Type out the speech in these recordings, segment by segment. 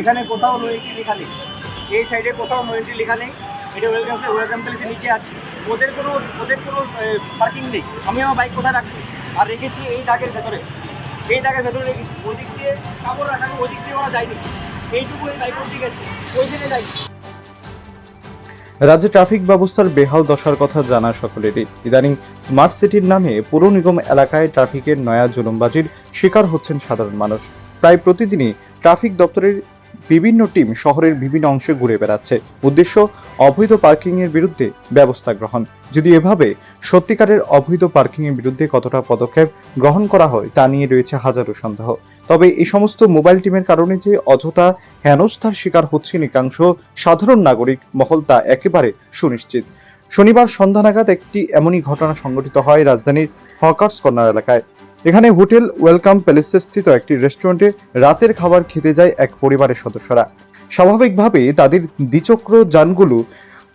এখানে কোথাও no entry লেখা নেই। এই সাইডে কোথাও নো লেখা নেই। এটা ওয়েলকাম ওয়েলকাম প্লেসের নিচে আছে। ওদের কোনো ওদের কোনো পার্কিং নেই। আমি আমার বাইক কোথায় রাখব? আর রেখেছি এই দাগের ভেতরে। এই দাগের ভেতরে রেখেছি। ওই দিক দিয়ে কাপড় রাখানো ওই দিক দিয়ে ওরা যায়নি। এইটুকু এই বাইক অব্দি গেছে। ওই দিকে যায়নি। রাজ্যে ট্রাফিক ব্যবস্থার বেহাল দশার কথা জানা সকলেরই। ইদানিং স্মার্ট সিটির নামে পুর নিগম এলাকায় ট্রাফিকের নয়া জুলুমবাজির শিকার হচ্ছেন সাধারণ মানুষ। প্রায় প্রতিদিনই ট্রাফিক দপ্তরের বিভিন্ন টিম শহরের বিভিন্ন অংশে ঘুরে বেড়াচ্ছে। উদ্দেশ্য, অবৈধ পার্কিং এর বিরুদ্ধে ব্যবস্থা গ্রহণ। যদি এভাবে সত্যিকারের অবৈধ পার্কিং এর বিরুদ্ধে কতটা পদক্ষেপ গ্রহণ করা হয়, তা নিয়ে রয়েছে হাজারো সন্দেহ। তবে এই সমস্ত মোবাইল টিমের কারণে যে অযথা হেনস্থার শিকার হচ্ছে একাংশ সাধারণ নাগরিক, মহল তা একেবারে সুনিশ্চিত। শনিবার সন্ধ্যা নাগাদ একটি এমনই ঘটনা সংঘটিত হয় রাজধানীর হকার্স কর্নার এলাকায়। এখানে হোটেল ওয়েলকাম প্যালেসে স্থিত একটি রেস্টুরেন্টে রাতের খাবার খেতে যায় এক পরিবারের সদস্যরা। স্বাভাবিকভাবে তাদের দ্বিচক্র যানগুলো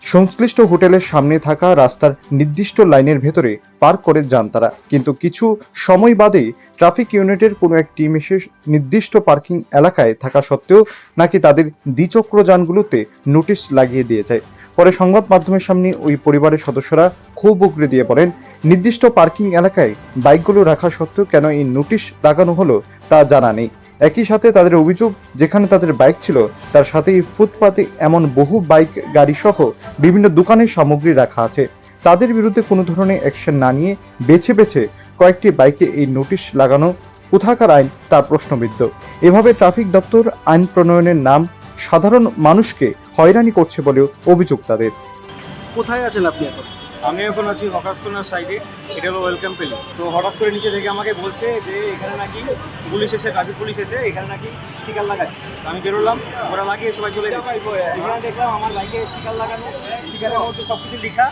সংশ্লিষ্ট হোটেলের সামনে থাকা রাস্তার নির্দিষ্ট লাইনের ভেতরে পার্ক করে যান তারা। কিন্তু কিছু সময় বাদে ট্রাফিক ইউনিটের কোনো এক টিম এসে নির্দিষ্ট পার্কিং এলাকায় থাকা সত্ত্বেও নাকি তাদের দ্বিচক্র যানগুলোতে নোটিশ লাগিয়ে দিয়ে যায়। পরে সংবাদ মাধ্যমের সামনে ওই পরিবারের সদস্যরা খুব উগরে দিয়ে বলেন, নির্দিষ্ট পার্কিং এলাকায় বাইকগুলো রাখা সত্ত্বেও কেন এই নোটিশ লাগানো হলো তা জানা নেই। একই সাথে তাদের অভিযোগ, যেখানে তাদের বাইক ছিল, তার সাথেই ফুটপাতে এমন বহু বাইক, গাড়ি সহ বিভিন্ন দোকানের সামগ্রী রাখা আছে। তাদের বিরুদ্ধে কোনো ধরনের অ্যাকশন না নিয়ে বেছে বেছে কয়েকটি বাইকে এই নোটিশ লাগানো কোথাকার আইন তা প্রশ্নবিদ্ধ। এভাবে ট্রাফিক দপ্তর আইন প্রণয়নের নাম সাধারণ মানুষকে হয়রানি করছে বলেও অভিযোগ তাদের। কোথায় আছেন আপনি এখন? আমি এখন আছি হকার্স কর্নার সাইডে এটা হলো ওয়েলকাম প্যালেস তো হঠাৎ করে নিচে থেকে আমাকে বলছে যে, এখানে নাকি পুলিশ এসে ট্রাফিক পুলিশ এসে এখানে নাকি স্টিকার লাগাচ্ছে। আমি বেরোলাম, ওরা লাগিয়ে সবাই চলে গেছে। এখানে দেখলাম আমার বাইকে স্টিকার লাগানো স্টিকারের মধ্যে সব কিছু লেখা।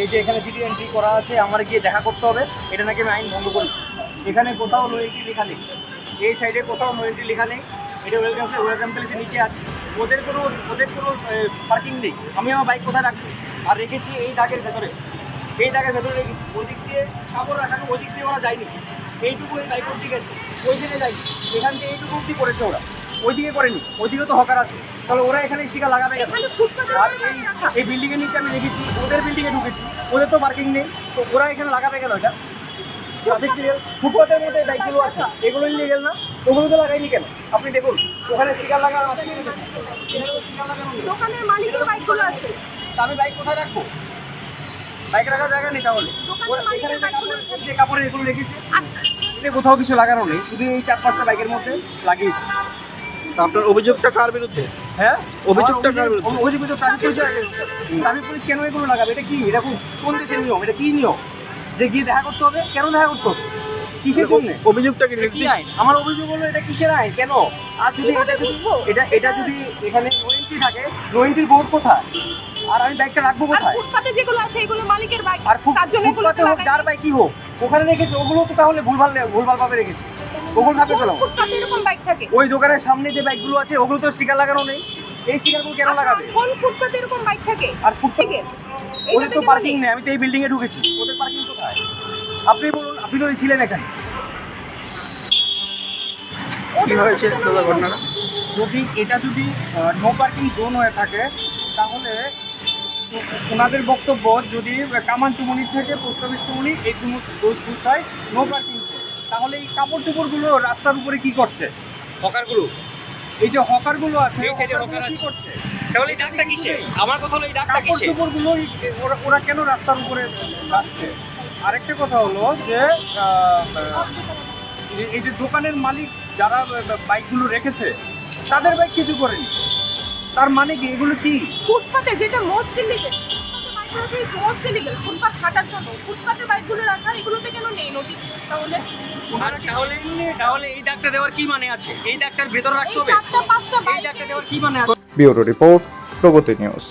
এই যে এখানে জিডি এন্ট্রি করা আছে, আমার গিয়ে দেখা করতে হবে। এটা নাকি আমি আইন ভঙ্গ করেছি। এখানে কোথাও নো এন্ট্রি লেখা নেই। এই সাইডে কোথাও নো এন্ট্রি লেখা নেই। এটা ওয়েলকাম ওয়েলকাম প্লেসের নিচে আছে। ওদের কোনো ওদের কোনো পার্কিং নেই। আমি আমার বাইক কোথায় রাখব? আর রেখেছি এই দাগের ভেতরে। এই দাগের ভেতরে রেখেছি ওই দিক দিয়ে কাপড় রাখানো ওদিক দিয়ে ওরা যায়নি। এইটুকু এই বাইক অব্দি গেছে। ওই দিকে যায়নি। এখান থেকে এইটুকু অব্দি করেছে ওরা। ওই দিকে করেনি। ওই দিকে তো হকার আছে। তাহলে ওরা এখানে স্টিকার লাগাবে? আর এই এই বিল্ডিং নিচে আমি রেখেছি ওদের বিল্ডিংয়ে ঢুকেছি। ওদের তো পার্কিং নেই। তো ওরা এখানে লাগাবে কেন এটা? ট্রাফিক মধ্যে বাইকগুলো আছে এগুলো নিয়ে গেল না? ওগুলো তো লাগাইনি কেন? আপনি দেখুন ওখানে স্টিকার লাগানো আছে। দোকানের মালিকের বাইকগুলো আছে। আমি বাইক কোথায় রাখব? বাইক রাখার জায়গা নেই তাহলে। যে কাপড়- এগুলো রেখেছে। এটা কোথাও কিছু লাগানো নেই শুধু এই চার পাঁচটা বাইকের মধ্যে লাগিয়েছে। আপনার অভিযোগটা কার বিরুদ্ধে? হ্যাঁ? অভিযোগটা কার বিরুদ্ধে? অভিযোগ- ট্রাফিক পুলিশ ট্রাফিক পুলিশ কেন এগুলো লাগাবে? এটা কি? এটা কোন- কোন দেশের নিয়ম? এটা কি নিয়ম? যে গিয়ে দেখা করতে হবে কেন দেখা করতে হবে? কিসের জন্য? অভিযোগটা কি কি নির্দিষ্ট আমার অভিযোগ হলো এটা কিসের আইন? কেন? আর যদি এটা যদি এটা এটা যদি এখানে নোয়েন্টি থাকে নোয়েন্টির বোর্ড কোথায়? আর আমি বাইকটা রাখব কোথায়? ফুটপাতে যেগুলো আছে এগুলো মালিকের বাইক আর ফুটপাতে হোক যার বাইকই হোক ওখানে রেখেছে ওগুলো তো তাহলে ভুলভাল ভুলভাল ভাবে রেখেছে। ওগুলো ভাবে পেলাম ফুটপাতে এরকম বাইক থাকে। ওই দোকানের সামনে যে বাইকগুলো আছে ওগুলো তো স্টিকার লাগানো নেই। এই স্টিকারগুলো কেন লাগাবে? কোন ফুটপাতে এরকম বাইক থাকে? আর ফুটপাতে থেকে ওদের তো পার্কিং নেই? আমি তো এই বিল্ডিং এ ঢুকেছি। ওদের পার্কিং কোথায়? আপনি বলুন আপনি তো ছিলেন এখানে। কি হয়েছে দাদা ঘটনাটা? যদি এটা যদি নো পার্কিং জোন হয়ে থাকে তাহলে ওনাদের বক্তব্য যদি কামানচুমনি থেকে পোস্ট অফিস চুমনি এই দুটায় নো পার্কিং তাহলে এই কাপড় চোপড়গুলো রাস্তার উপরে কি করছে? হকারগুলো? এই যে হকারগুলো আছে এই side হকার আছে। করছে? তাহলে এই দাগটা কিসে আমার কথা হলো এই দাগটা কাপড় কিসে চোপড়গুলো ওরা ওরা কেন রাস্তার উপরে রাখছে? আরেকটা কথা হলো যে এই- যে দোকানের মালিক যারা বাইকগুলো রেখেছে তাদের বাইক কিছু করেনি। তার মানে কি? এগুলো কি? ফুটপাতে যেটা মোস্ট ইলিগেল মোস্ট ইলিগেল ফুটপাত হাঁটার জন্য ফুটপাতে বাইকগুলো রাখা এগুলোতে কেন নেই নোটিস তাহলে? তাহলে তাহলে এই দাগটা দেওয়ার কি মানে আছে? এই দাগটার ভেতরে রাখতে হবে? এই দাগটা দেওয়ার কি মানে আছে? Bureau report Pragati news.